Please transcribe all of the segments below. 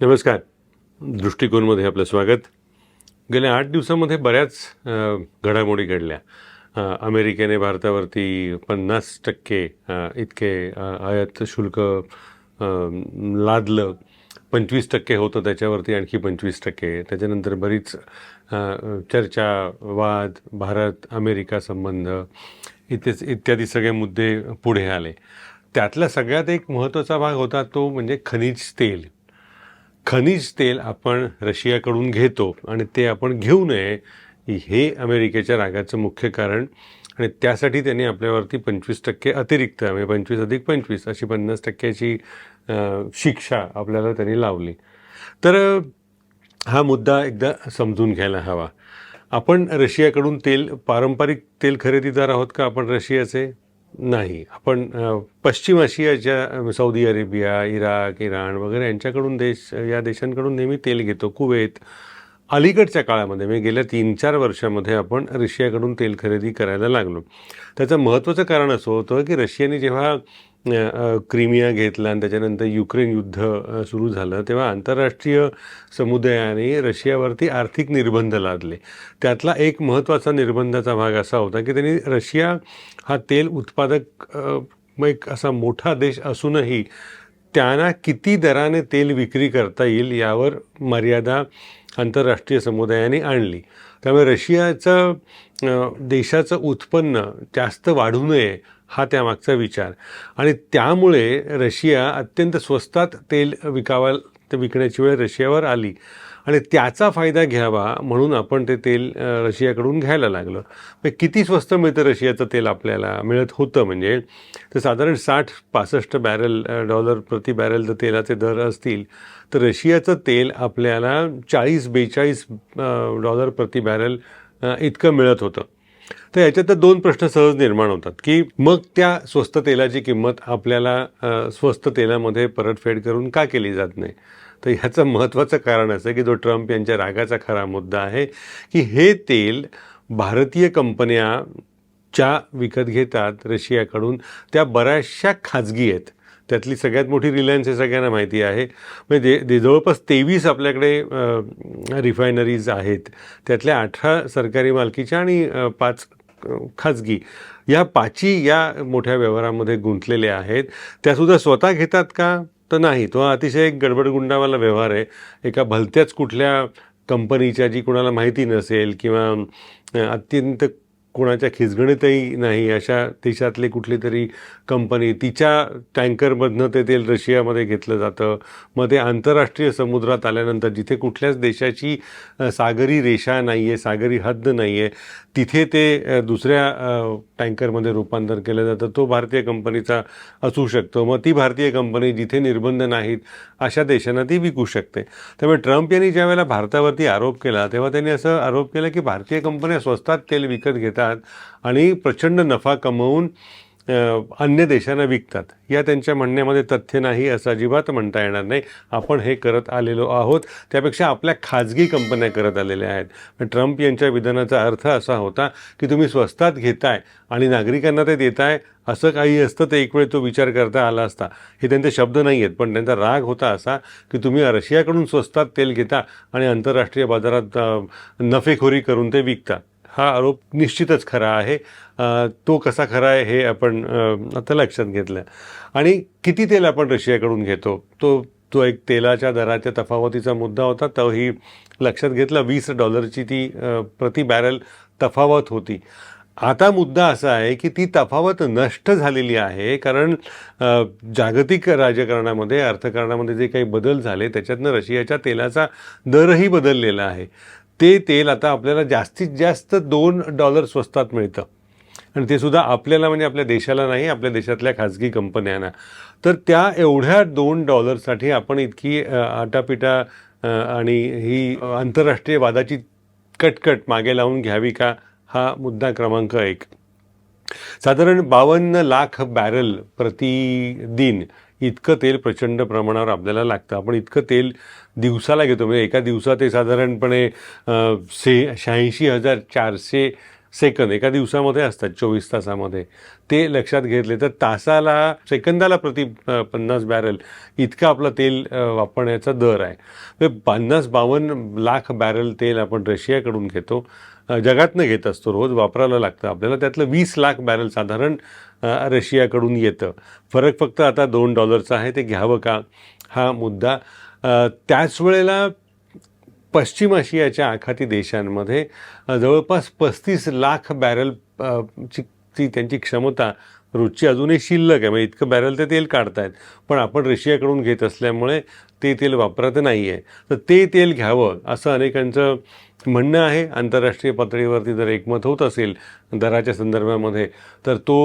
नमस्कार. दृष्टिकोनमध्ये आपलं स्वागत. गेल्या आठ दिवसामध्ये बऱ्याच घडामोडी घडल्या. अमेरिकेने भारतावरती पन्नास टक्के इतके आयात शुल्क लादलं. पंचवीस टक्के होतं त्याच्यावरती आणखी पंचवीस टक्के. त्याच्यानंतर बरीच चर्चा वाद भारत अमेरिका संबंध इथे इत्यादी सगळे मुद्दे पुढे आले. त्यातला सगळ्यात एक महत्त्वाचा भाग होता तो म्हणजे खनिज तेल. खनिज तेल आपण रशियाकडून घेतो आणि ते आपण घेऊ नये हे अमेरिकेच्या रागाचं मुख्य कारण. आणि त्यासाठी त्यांनी आपल्यावरती पंचवीस टक्के अतिरिक्त म्हणजे पंचवीस अधिक पंचवीस अशी पन्नास टक्क्याची शिक्षा आपल्याला त्यांनी लावली. तर हा मुद्दा एकदा समजून घ्यायला हवा. आपण रशियाकडून तेल पारंपरिक तेल खरेदीदार आहोत का आपण रशियाचे? नाही. आपण पश्चिम आशियाच्या सौदी अरेबिया इराक इराण वगैरे यांच्याकडून देश या देशांकडून नेहमी तेल घेतो. कुवेत अलीकडच्या काळामध्ये म्हणजे गेल्या तीन चार वर्षामध्ये आपण रशियाकडून तेल खरेदी करायला लागलो. त्याचं महत्त्वाचं कारण असं होतं की रशियाने जेव्हा क्रिमिया घेतला आणि त्याच्यानंतर युक्रेन युद्ध सुरू झालं. तेव्हा आंतरराष्ट्रीय समुदायाने रशियावरती आर्थिक निर्बंध लादले. त्यातला एक महत्त्वाचा निर्बंधाचा भाग असा होता की त्यांनी रशिया हा तेल उत्पादक एक असा मोठा देश असूनही त्यांना किती दराने तेल विक्री करता येईल यावर मर्यादा आंतरराष्ट्रीय समुदायाने आणली. त्यामुळे रशियाचं देशाचं उत्पन्न जास्त वाढू नये हा त्यामागचा विचार. आणि त्यामुळे रशिया अत्यंत स्वस्तात तेल विकावा ते विकण्याची वेळ रशियावर आली. आणि त्याचा फायदा घ्यावा म्हणून आपण ते तेल रशियाकडून घ्यायला लागलं. मग म्हणजे किती स्वस्त मिळतं रशियाचं तेल आपल्याला? मिळत होतं म्हणजे तर साधारण साठ पासष्ट बॅरल डॉलर प्रति बॅरल जर तेलाचे दर असतील तर रशियाचं तेल आपल्याला चाळीस बेचाळीस डॉलर प्रति बॅरल इतकं मिळत होतं. तर याच्यात तर दोन प्रश्न सहज निर्माण होतात की मग त्या स्वस्त तेलाची किंमत आपल्याला स्वस्त तेलामध्ये परतफेड करून का केली जात नाही? तर ह्याचं महत्त्वाचं कारण असं की जो ट्रम्प यांच्या रागाचा खरा मुद्दा आहे की हे तेल भारतीय कंपन्या ज्या विकत घेतात रशियाकडून त्या बऱ्याचशा खाजगी आहेत. त्यातली सगळ्यात मोठी रिलायन्स हे सगळ्यांना माहिती आहे. म्हणजे दे- जवळपास तेवीस आपल्याकडे रिफायनरीज आहेत. त्यातल्या अठरा सरकारी मालकीच्या आणि पाच खाजगी. या पाची या मोठ्या व्यवहारामध्ये गुंतलेल्या आहेत. त्यासुद्धा स्वतः घेतात का? तर नाही. तो अतिशय एक गडबडगुंडावाला व्यवहार आहे. एका भलत्याच कुठल्या कंपनीच्या जी कुणाला माहिती नसेल किंवा अत्यंत कोणाच्या खिचगणीतही नाही. अशा देशातली कुठली तरी कंपनी तिच्या टँकरमधनं ते तेल रशियामध्ये घेतलं जातं. मग ते आंतरराष्ट्रीय समुद्रात आल्यानंतर जिथे कुठल्याच देशाची सागरी रेषा नाही आहे सागरी हद्द नाही आहे तिथे ते दुसऱ्या टँकरमध्ये रूपांतर केलं जातं. तो भारतीय कंपनीचा असू शकतो. मग ती भारतीय कंपनी जिथे निर्बंध नाहीत अशा देशांना ती विकू शकते. त्यामुळे ट्रम्प यांनी ज्या वेळेला भारतावरती आरोप केला तेव्हा त्यांनी असं आरोप केला की भारतीय कंपन्या स्वस्तात तेल विकत घेतात. आणि प्रचंड नफा कमवून अन्य देशांना विकतात. या त्यांच्या म्हणण्यामध्ये तथ्य नाही असं अजिबात म्हणता येणार नाही. आपण हे करत आलेलो आहोत. त्यापेक्षा आपल्या खाजगी कंपन्या करत आलेल्या आहेत. ट्रम्प यांच्या विधानाचा अर्थ असा होता की तुम्ही स्वस्तात घेताय आणि नागरिकांना ते देताय असं काही असतं ते एक वेळ तो विचार करता आला असता. हे त्यांचे शब्द नाही आहेत पण त्यांचा राग होता असा की तुम्ही रशियाकडून स्वस्तात तेल घेता आणि आंतरराष्ट्रीय बाजारात नफेखोरी करून ते विकता. हा आरोप निश्चितच खरा आहे. तो कसा खरा आहे हे आपण आता लक्षात घेतलं. आणि किती तेल आपण रशियाकडून घेतो? तो तो एक तेलाच्या दराच्या तफावतीचा मुद्दा होता. तोही लक्षात घेतला. वीस डॉलरची ती प्रति बॅरल तफावत होती. आता मुद्दा असा आहे की ती तफावत नष्ट झालेली आहे कारण जागतिक राजकारणामध्ये अर्थकारणामध्ये जे काही बदल झाले त्याच्यातनं रशियाच्या तेलाचा दरही बदललेला आहे. ते तेल आता आपल्याला जास्तीत जास्त दोन डॉलर स्वस्तात मिळतं. आणि ते सुद्धा आपल्याला म्हणजे आपल्या देशाला नाही आपल्या देशातल्या खाजगी कंपन्यांना. तर त्या एवढ्या दोन डॉलरसाठी आपण इतकी आटापिटा आणि ही आंतरराष्ट्रीय वादाची कटकट मागे लावून घ्यावी का हा मुद्दा क्रमांक एक. साधारण बावन्न लाख बॅरल प्रतिदिन इतकं तेल प्रचंड प्रमाणावर आपल्याला लागतं. आपण इतकं तेल दिवसाला घेतो. म्हणजे एका दिवसात ते साधारणपणे से शहाऐंशी हजार चारशे सेकंद एका दिवसामध्ये असतात चोवीस तासामध्ये. ते लक्षात घेतले तर तासाला सेकंदाला प्रति पन्नास बॅरल इतकं आपलं तेल वापरण्याचा दर आहे. म्हणजे पन्नास बावन्न लाख बॅरल तेल आपण रशियाकडून घेतो. जगातनं घेत असतो. रोज वापरायला लागतं. आपल्याला त्यातलं वीस लाख बॅरल साधारण रशियाकडून येतं. फरक फक्त आता दोन डॉलरचा आहे. ते घ्यावं का? हा मुद्दा. त्याच वेळेला पश्चिम आशियाच्या आखाती देशांमध्ये जवळपास पस्तीस लाख बॅरल ची ती त्यांची क्षमता रोजची अजूनही शिल्लक आहे. म्हणजे इतकं बॅरल ते तेल काढतायत. पण आपण रशियाकडून घेत असल्यामुळे ते तेल वापरत नाही आहे तर ते तेल घ्यावं असं अनेकांचं म्हणणं आहे आंतरराष्ट्रीय पातळीवरती जर एकमत होत असेल दराच्या संदर्भामध्ये तर तो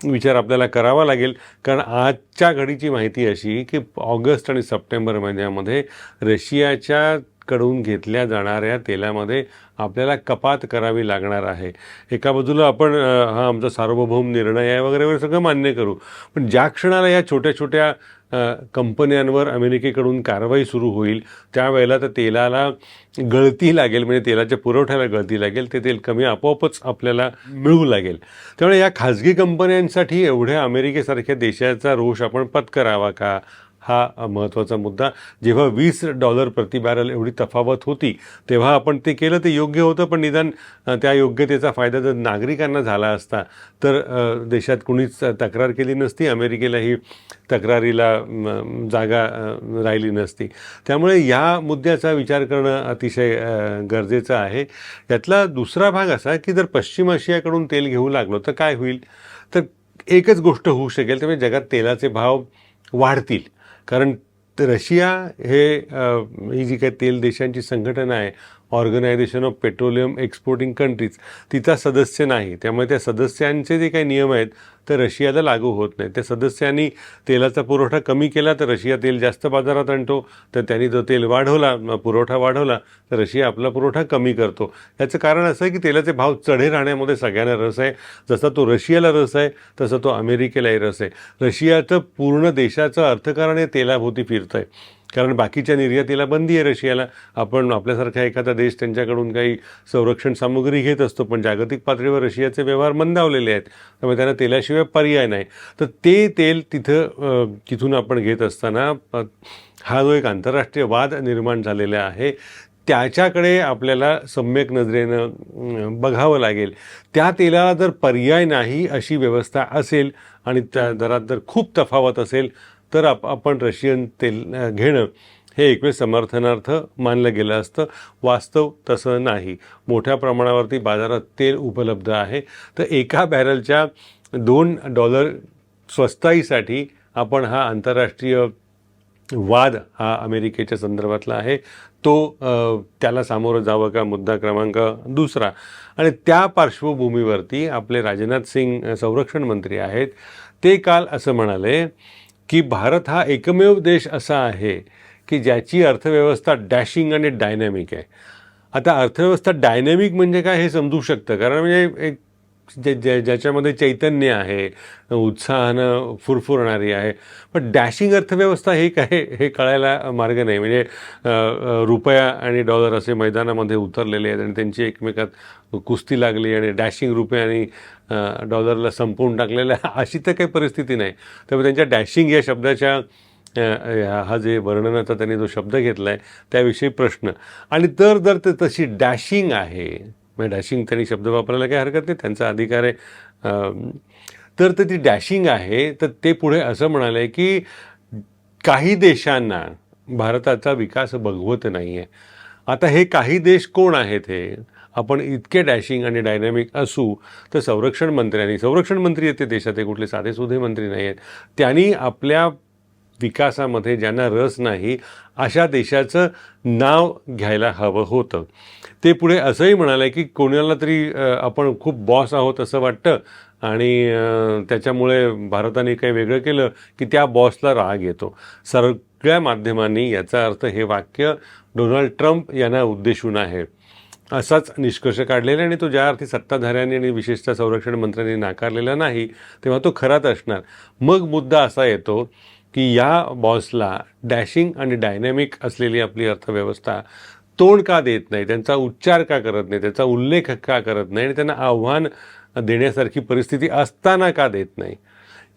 विचार आपल्याला करावा लागेल. कारण आजच्या घडीची माहिती अशी की ऑगस्ट आणि सप्टेंबर महिन्यामध्ये रशियाच्या कडून घेतल्या जाणाऱ्या तेलामध्ये आपल्याला कपात करावी लागणार आहे. एका बाजूला आपण हा आमचा सार्वभौम निर्णय आहे वगैरे वगैरे सगळं मान्य करू. पण ज्या क्षणाला या छोट्या छोट्या कंपन्यांवर अमेरिकेकडून कारवाई सुरू होईल. त्यावेळेला तर तेलाला गळती लागेल म्हणजे तेलाच्या पुरवठ्याला गळती लागेल. ते तेल कमी आपोआपच आपल्याला मिळू लागेल. त्यामुळे या खाजगी कंपन्यांसाठी एवढ्या अमेरिकेसारख्या देशाचा रोष आपण पत्करावा का? हा महत्त्वाचा मुद्दा. जेव्हा वीस डॉलर प्रति बॅरल एवढी तफावत होती तेव्हा आपण ते केलं ते योग्य होतं पण निदान त्या योग्यतेचा फायदा जर नागरिकांना झाला असता तर देशात कुणीच तक्रार केली नसती अमेरिकेला ही तक्रारीला जागा राहिली नसती. त्यामुळे या मुद्द्याचा विचार करणं अतिशय गरजेचं आहे. यातला दुसरा भाग असा की जर पश्चिम आशियाकडून तेल घेऊ लागलो तर काय होईल? तर एकच गोष्ट होऊ शकेल त्यामुळे जगात तेलाचे भाव वाढतील. कारण रशिया हे ही जी काही तेल देशांची संघटना आहे organisation of petroleum exporting countries तिचा सदस्य नाही. त्यामुळे त्या सदस्यांचे जे काही नियम आहेत ते रशियाला लागू होत नाही त्या सदस्यांनी तेलाचा पुरवठा कमी केला तर रशिया तेल जास्त बाजारात आणतो. तर त्यांनी जो तेल वाढवला पुरवठा वाढवला तर रशिया आपला पुरवठा कमी करतो. याचं कारण असं आहे की तेलाचे भाव चढे राहण्यामध्ये सगळ्यांना रस आहे. जसा तो रशियाला रस आहे तसा तो अमेरिकेलाही रस आहे. रशियाचं पूर्ण देशाचं अर्थकारण हे तेलाभोवती फिरतं आहे कारण बाकीच्या निर्यातीला बंदी आहे रशियाला. आपण आपल्यासारखा एखादा देश त्यांच्याकडून काही संरक्षण सामुग्री घेत असतो पण जागतिक पातळीवर रशियाचे व्यवहार मंदावलेले आहेत. त्यामुळे त्यांना तेलाशिवाय पर्याय नाही. तर ते तेल तिथं तिथून आपण घेत असताना हा जो एक आंतरराष्ट्रीय वाद निर्माण झालेला आहे त्याच्याकडे आपल्याला सम्यक नजरेनं बघावं लागेल. त्या तेलाला जर पर्याय नाही अशी व्यवस्था असेल आणि त्या दरात जर खूप तफावत असेल तर आप आपण रशियन तेल घेणं हे एकवेळ समर्थनार्थ मानलं गेलं असतं. वास्तव तसं नाही. मोठ्या प्रमाणावरती बाजारात तेल उपलब्ध आहे. तर एका बॅरलच्या दोन डॉलर स्वस्ताईसाठी आपण हा आंतरराष्ट्रीय वाद हा अमेरिकेच्या संदर्भातला आहे. तो त्याला सामोरं जावं का? मुद्दा क्रमांक दुसरा. आणि त्या पार्श्वभूमीवरती आपले राजनाथ सिंग संरक्षण मंत्री आहेत. ते काल असं म्हणाले की भारत हा एकमेव देश असा आहे की ज्याची अर्थव्यवस्था डॅशिंग आणि डायनॅमिक आहे. आता अर्थव्यवस्था डायनॅमिक म्हणजे काय हे समजू शकतं. कारण म्हणजे एक जे ज्या ज्याच्यामध्ये चैतन्य आहे उत्साहानं फुरफुरणारी आहे. पण डॅशिंग अर्थव्यवस्था हे काय हे कळायला मार्ग नाही. म्हणजे रुपया आणि डॉलर असे मैदानामध्ये उतरलेले आहेत आणि त्यांची एकमेकात कुस्ती लागली आणि डॅशिंग रुपया आणि डॉलरला संपवून टाकलेल्या आहे अशी तर काही परिस्थिती नाही. त्यामुळे त्यांच्या डॅशिंग या शब्दाच्या हा जे वर्णनाचा त्यांनी जो शब्द घेतला आहे त्याविषयी प्रश्न. आणि तर जर ते तशी डॅशिंग आहे. म्हणजे डॅशिंग त्यांनी शब्द वापरायला काही हरकत नाही. त्यांचा अधिकार आहे. तर तर ती डॅशिंग आहे तर ते पुढे असं म्हणाले की काही देशांना भारताचा विकास बघवत नाही आहे आता हे काही देश कोण आहेत हे? आपण इतके डॅशिंग आणि डायनॅमिक असू तर संरक्षण मंत्र्यांनी संरक्षण मंत्री आहेत ते देशात हे कुठले साधेसुधे मंत्री नाही आहेत त्यांनी आपल्या विकासामध्ये ज्यांना रस नाही अशा देशाचं नाव घ्यायला हवं होतं. ते पुढे असंही म्हणाले की कोणाला तरी आपण खूप बॉस आहोत असं वाटतं आणि त्याच्यामुळे भारताने काही वेगळं केलं की त्या बॉसला राग येतो. सगळ्या माध्यमांनी याचा अर्थ हे वाक्य डोनाल्ड ट्रम्प यांना उद्देशून आहे. असाच निष्कर्ष काढलेला आणि तो ज्या अर्थी सत्ताधाऱ्यांनी आणि विशेषतः संरक्षण मंत्र्यांनी नाकारलेला नाही तेव्हा तो खराच असणार. मग मुद्दा असा येतो की या बॉसला डॅशिंग आणि डायनॅमिक असलेली आपली अर्थव्यवस्था तोंड का देत नाही त्यांचा उच्चार का करत नाही त्याचा उल्लेख का करत नाही आणि त्यांना आव्हान देण्यासारखी परिस्थिती असताना का देत नाही?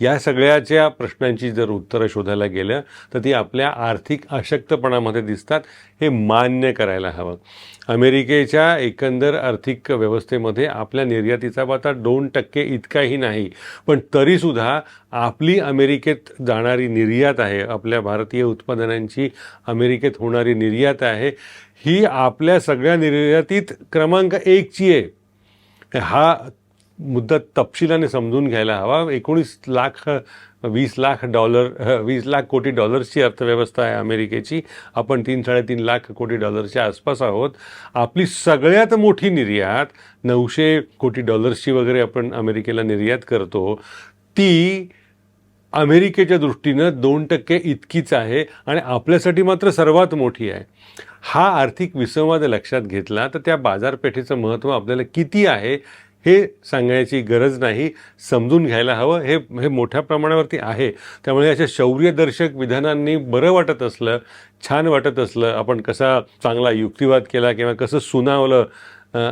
या सगळ्याच्या प्रश्नांची जर उत्तरं शोधायला गेलं तर ती आपल्या आर्थिक अशक्तपणामध्ये दिसतात. हे मान्य करायला हवं. अमेरिकेच्या एकंदर आर्थिक व्यवस्थेमध्ये आपल्या निर्यातीचा आता दोन टक्के इतकाही नाही. पण तरीसुद्धा आपली अमेरिकेत जाणारी निर्यात आहे आपल्या भारतीय उत्पादनांची अमेरिकेत होणारी निर्यात आहे ही आपल्या सगळ्या निर्यातीत क्रमांक एकची आहे. हा मुद्दा तपशिलाने समजून घ्यायला हवा. एकोणीस लाख वीस लाख डॉलर वीस लाख कोटी डॉलर्सची अर्थव्यवस्था आहे अमेरिकेची. आपण तीन साडेतीन लाख कोटी डॉलर्सच्या आसपास आहोत. आपली सगळ्यात मोठी निर्यात नऊशे कोटी डॉलर्सची वगैरे आपण अमेरिकेला निर्यात करतो ती अमेरिकेच्या दृष्टीनं दोन टक्के इतकीच आहे आणि आपल्यासाठी मात्र सर्वात मोठी आहे. हा आर्थिक विसंवाद लक्षात घेतला तर त्या बाजारपेठेचं महत्त्व आपल्याला किती आहे हे सांगण्याची गरज नाही समजून घ्यायला हवं. हे हे मोठ्या प्रमाणावरती आहे. त्यामुळे अशा शौर्यदर्शक विधानांनी बरं वाटत असलं छान वाटत असलं आपण कसा चांगला युक्तिवाद केला किंवा कसं सुनावलं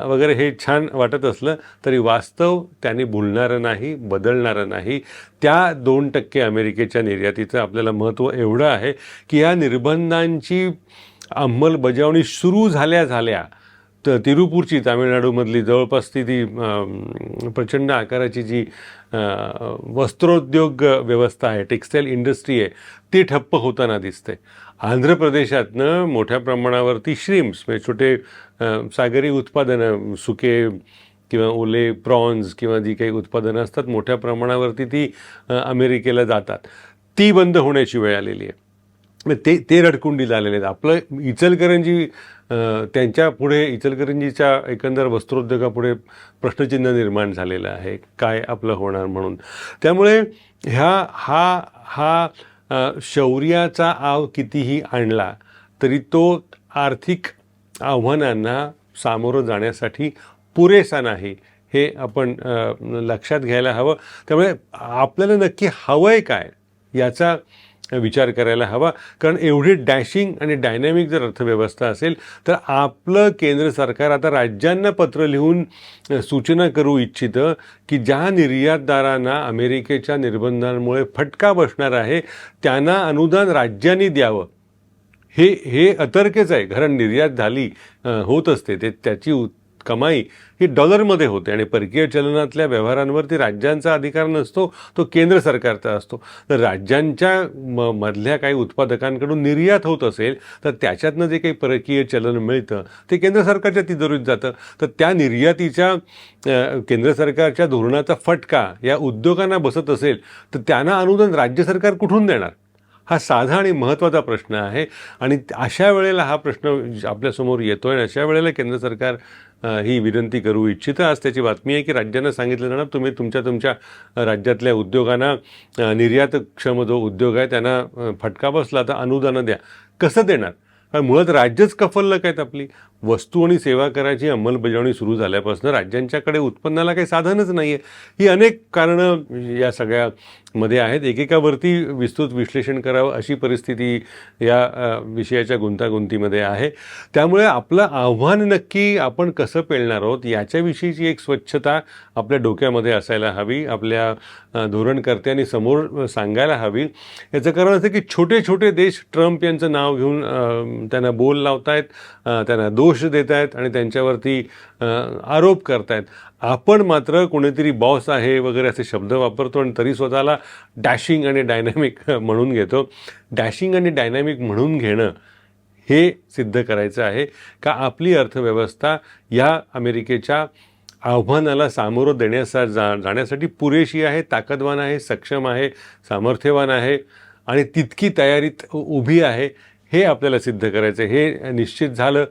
वगैरे हे छान वाटत असलं तरी वास्तव त्याने भुलणारं नाही बदलणारं नाही. त्या दोन टक्के अमेरिकेच्या निर्यातीचं आपल्याला महत्त्व एवढं आहे की या निर्बंधांची अंमलबजावणी सुरू झाल्या झाल्या तर तिरुपूरची तामिळनाडूमधली जवळपास ती ती प्रचंड आकाराची जी वस्त्रोद्योग व्यवस्था आहे टेक्स्टाईल इंडस्ट्री आहे ती ठप्प होताना दिसते. आंध्र प्रदेशातनं मोठ्या प्रमाणावरती श्रीम्स म्हणजे छोटे सागरी उत्पादनं सुके किंवा ओले प्रॉन्स किंवा जी काही उत्पादनं असतात मोठ्या प्रमाणावरती ती अमेरिकेला जातात. ती बंद होण्याची वेळ आलेली आहे. ते ते रडकुंडीला आलेले आहेत. आपलं इचलकरंजी त्यांच्या पुढे इचलकरंजीच्या एकंदर वस्त्रोद्योगापुढे प्रश्नचिन्ह निर्माण झालेलं आहे. काय आपलं होणार म्हणून? त्यामुळे ह्या हा हा शौर्याचा आव कितीही आणला तरी तो आर्थिक आव्हानांना सामोरं जाण्यासाठी पुरेसा नाही हे आपण लक्षात घ्यायला हवं. त्यामुळे आपल्याला नक्की हवं आहे काय याचा विचार करायला हवा. कारण एवढी डॅशिंग आणि डायनॅमिक जर अर्थव्यवस्था असेल तर आपलं केंद्र सरकार आता राज्यांना पत्र लिहून सूचना करू इच्छितं की ज्या निर्यातदारांना अमेरिकेच्या निर्बंधांमुळे फटका बसणार आहे त्यांना अनुदान राज्यांनी द्यावं. हे हे अतर्केच आहे. कारण निर्यात झाली होत असते. ते त्याची उत- कमाई ही डॉलरमध्ये होते आणि परकीय चलनातल्या व्यवहारांवरती राज्यांचा अधिकार नसतो तो केंद्र सरकारचा असतो. तर राज्यांच्या म मधल्या काही उत्पादकांकडून निर्यात होत असेल तर त्याच्यातनं जे काही परकीय चलन मिळतं ते केंद्र सरकारच्या तिजोरीत जातं. तर त्या निर्यातीच्या केंद्र सरकारच्या धोरणाचा फटका या उद्योगांना बसत असेल तर त्यांना अनुदान राज्य सरकार कुठून देणार? हा साधा आणि महत्त्वाचा प्रश्न आहे. आणि अशा वेळेला हा प्रश्न आपल्यासमोर येतो आणि अशा वेळेला केंद्र सरकार ही विनंती करू इच्छितं. आज त्याची बातमी आहे की राज्यांना सांगितलं जाणार तुम्ही तुमच्या तुमच्या राज्यातल्या उद्योगांना निर्यातक्षम जो उद्योग आहे त्यांना फटका बसला तर अनुदानं द्या. कसं देणार? कारण मुळात राज्यच कफल्लक आहेत आपली. वस्तू आणि सेवा कराची अंमलबजावणी सुरू झाल्यापासून राज्यांच्याकडे उत्पन्नाला काही साधनच नाही आहे ही अनेक कारणं या सगळ्यामध्ये आहेत. एकेकावरती विस्तृत विश्लेषण करावं अशी परिस्थिती या विषयाच्या गुंतागुंतीमध्ये आहे. त्यामुळे आपलं आव्हान नक्की आपण कसं पेलणार आहोत याच्याविषयीची एक स्वच्छता आपल्या डोक्यामध्ये असायला हवी आपल्या धोरणकर्त्यांनी समोर सांगायला हवी. याचं कारण असं की छोटे छोटे देश ट्रम्प यांचं नाव घेऊन त्यांना बोल लावतायत त्यांना दोष देत आहेत आणि त्यांच्यावरती आरोप आरोप करतायत आपण मात्र कोणीतरी बॉस आहे वगैरे असे शब्द वापरतो आणि तरी स्वतःला डॅशिंग आणि डायनॅमिक म्हणून घेतो डॅशिंग आणि डायनॅमिक म्हणून घेणं हे सिद्ध करायचं आहे का आपली अर्थव्यवस्था या अमेरिकेच्या आव्हानाला सामोरं देण्यासा जा जाण्यासाठी पुरेशी आहे ताकदवान आहे सक्षम आहे सामर्थ्यवान आहे आणि तितकी तयारीत उभी आहे हे आपल्याला सिद्ध करायचं आहे. हे निश्चित झालं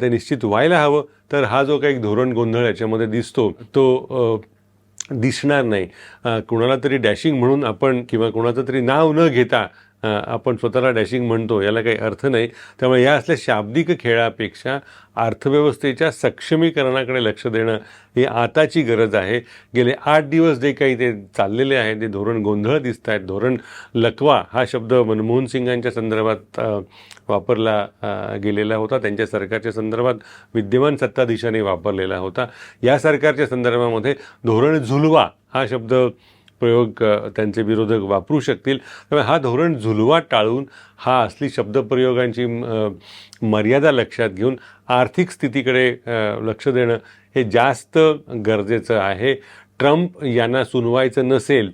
ते निश्चित व्हायला हवं. तर हा जो काही धोरण गोंधळ याच्यामध्ये दिसतो तो दिसणार नाही. कुणाला तरी डॅशिंग म्हणून आपण किंवा कुणाचं तरी नाव न घेता आपण स्वतःला डॅशिंग म्हणतो याला काही अर्थ नाही. त्यामुळे या असल्या शाब्दिक खेळापेक्षा अर्थव्यवस्थेच्या सक्षमीकरणाकडे लक्ष देणं ही आताची गरज आहे. गेले आठ दिवस जे काही ते चाललेले आहे ते धोरण गोंधळ दिसत आहेत धोरण लकवा हा शब्द मनमोहन सिंगांच्या संदर्भात वापरला गेलेला होता. त्यांच्या सरकारच्या संदर्भात विद्यमान सत्ताधीशांनी वापरलेला होता. या सरकारच्या संदर्भामध्ये धोरण झुलवा हा शब्द प्रयोग त्यांचे विरोधक वापरू शकतील. त्यामुळे हा धोरण झुलवा टाळून हा असली शब्दप्रयोगांची मर्यादा लक्षात घेऊन आर्थिक स्थितीकडे लक्ष देणं हे जास्त गरजेचं आहे. ट्रम्प यांना सुनवायचं नसेल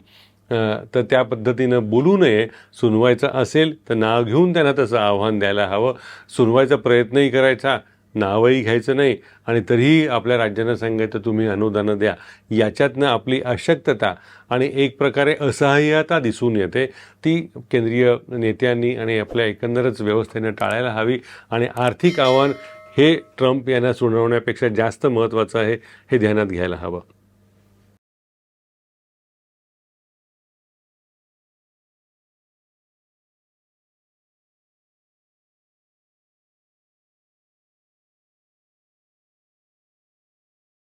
तर त्या पद्धतीनं बोलू नये. सुनवायचं असेल तर नाव घेऊन त्यांना तसं आव्हान द्यायला हवं. सुनवायचा प्रयत्नही करायचा. नावही घ्यायचं नाही आणि तरीही आपल्या राज्यांना सांगायचं तुम्ही अनुदानं द्या. याच्यातनं आपली अशक्तता आणि एक प्रकारे असहाय्यता दिसून येते. ती केंद्रीय नेत्यांनी आणि आपल्या एकंदरच व्यवस्थेनं टाळायला हवी आणि आर्थिक आव्हान हे ट्रम्प यांना सुनावण्यापेक्षा जास्त महत्त्वाचं आहे हे ध्यानात घ्यायला हवं.